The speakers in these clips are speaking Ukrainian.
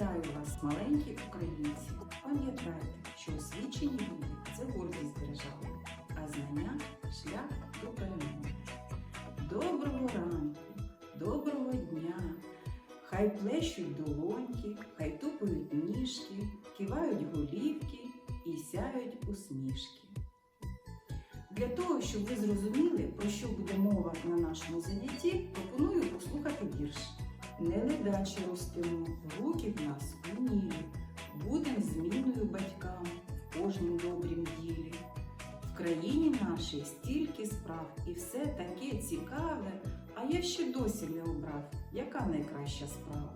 Вітаю вас, маленькі українці. Пам'ятайте, що освічені люди це гордість держави, а знання шлях до перемоги. Доброго ранку, доброго дня. Хай плещуть долоньки, хай тупають ніжки, кивають голівки і сяють усмішки. Для того, щоб ви зрозуміли, про що буде мова на нашому занятті, пропоную послухати вірш. Не ростемо, руки в нас умілі, будем зміною батькам в кожнім добрім ділі. В країні нашій стільки справ і все таке цікаве, а я ще досі не обрав, яка найкраща справа.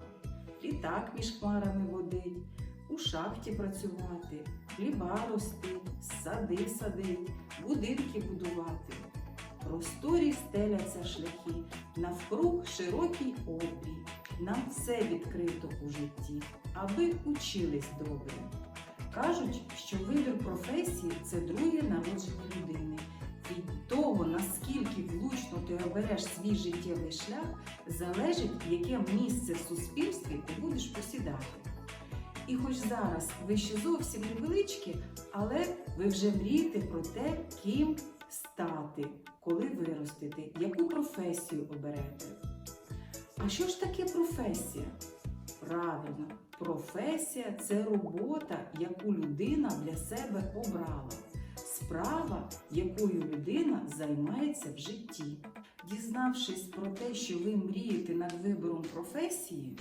Літак між хмарами водить, у шахті працювати, хліба ростить, сади садить, будинки будувати. Просторі стеляться шляхи, навкруг широкий обрій. Нам все відкрито у житті, аби учились добре. Кажуть, що вибір професії це друге народження людини. Від того, наскільки влучно ти обереш свій життєвий шлях, залежить, яке місце в суспільстві ти будеш посідати. І хоч зараз ви ще зовсім невеличкі, але ви вже мрієте про те, ким стати, коли виростете, яку професію оберете. А що ж таке професія? Правильно, професія це робота, яку людина для себе обрала, справа, якою людина займається в житті. Дізнавшись про те, що ви мрієте над вибором професії,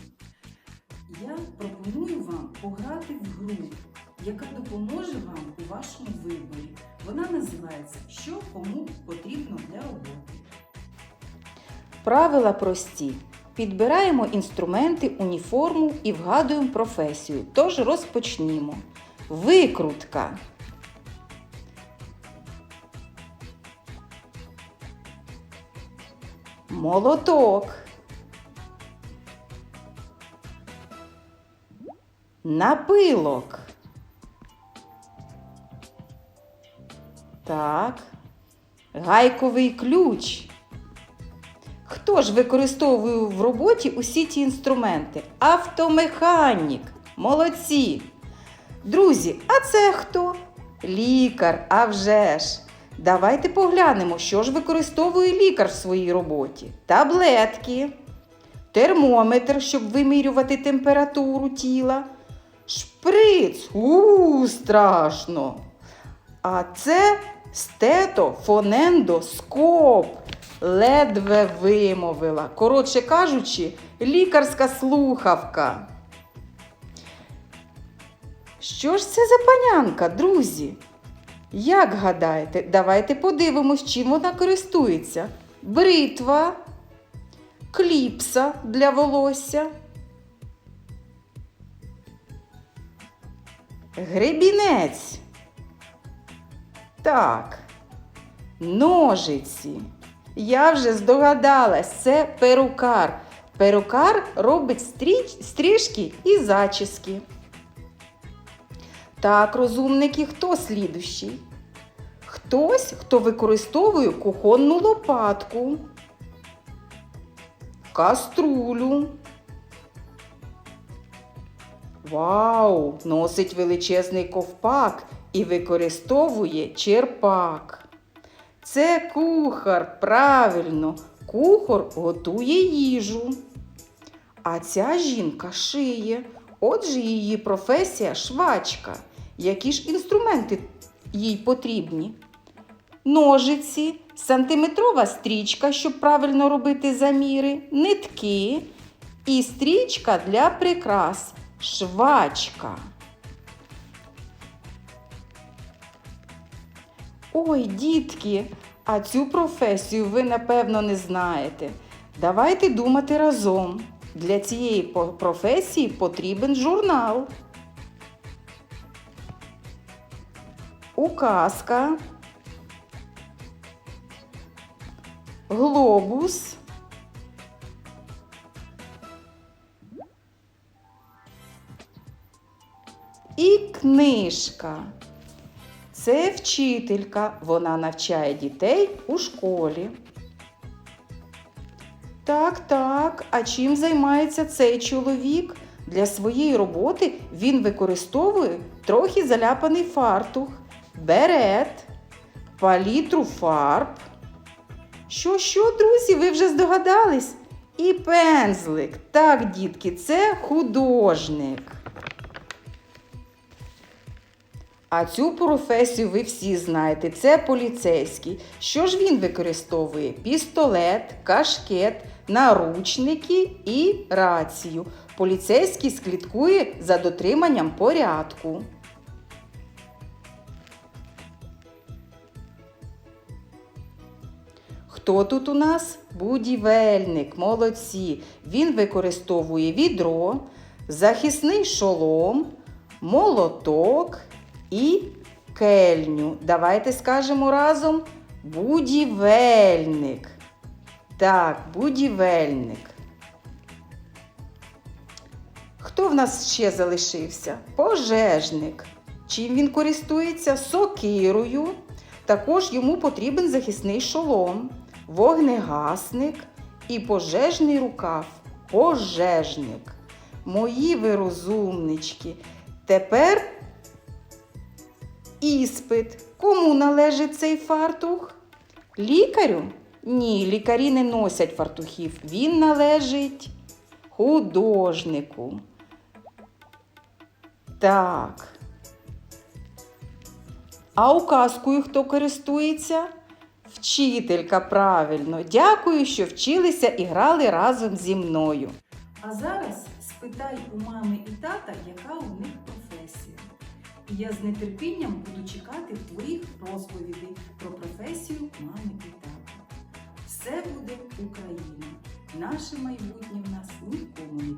я пропоную вам пограти в гру, яка допоможе вам у вашому виборі. Вона називається Що кому потрібно для роботи. Правила прості. Підбираємо інструменти, уніформу і вгадуємо професію. Тож розпочнімо. Викрутка. Молоток. Напилок. Так. Гайковий ключ. Хто ж використовує в роботі усі ті інструменти? Автомеханік. Молодці. Друзі, а це хто? Лікар, а вже ж. Давайте поглянемо, що ж використовує лікар в своїй роботі. Таблетки, термометр, щоб вимірювати температуру тіла, шприц. У, страшно. А це стетофонендоскоп. Ледве вимовила. Коротше кажучи, лікарська слухавка. Що ж це за панянка, друзі? Як гадаєте, давайте подивимось, чим вона користується. Бритва, кліпса для волосся. Гребінець. Так. Ножиці. Я вже здогадалась, це перукар. Перукар робить стріч, стрижки і зачіски. Так, розумники, хто слідущий? Хтось, хто використовує кухонну лопатку, каструлю. Вау! Носить величезний ковпак і використовує черпак. Це кухар, правильно, кухар готує їжу. А ця жінка шиє. Отже, її професія швачка. Які ж інструменти їй потрібні? Ножиці, сантиметрова стрічка, щоб правильно робити заміри, нитки і стрічка для прикрас. Швачка. Ой, дітки, а цю професію ви, напевно, не знаєте. Давайте думати разом. Для цієї професії потрібен журнал. Указка. Глобус. І книжка. Це вчителька, вона навчає дітей у школі. Так, так, а чим займається цей чоловік? Для своєї роботи він використовує трохи заляпаний фартух, берет, палітру фарб. Що, що, друзі, ви вже здогадались? І пензлик. Так, дітки, це художник. А цю професію ви всі знаєте, це поліцейський. Що ж він використовує? Пістолет, кашкет, наручники і рацію. Поліцейський слідкує за дотриманням порядку. Хто тут у нас? Будівельник, молодці. Він використовує відро, захисний шолом, молоток і кельню. Давайте скажемо разом будівельник. Так, будівельник. Хто в нас ще залишився? Пожежник. Чим він користується? Сокирою. Також йому потрібен захисний шолом, вогнегасник і пожежний рукав. Пожежник. Мої ви розумнички. Тепер іспит. Кому належить цей фартух? Лікарю? Ні, лікарі не носять фартухів. Він належить художнику. Так. А указкою хто користується? Вчителька, правильно. Дякую, що вчилися і грали разом зі мною. А зараз спитай у мами і тата, яка у них. І я з нетерпінням буду чекати твоїх розповідей про професію мами і. Все буде Україна. Наше майбутнє в нас ніколи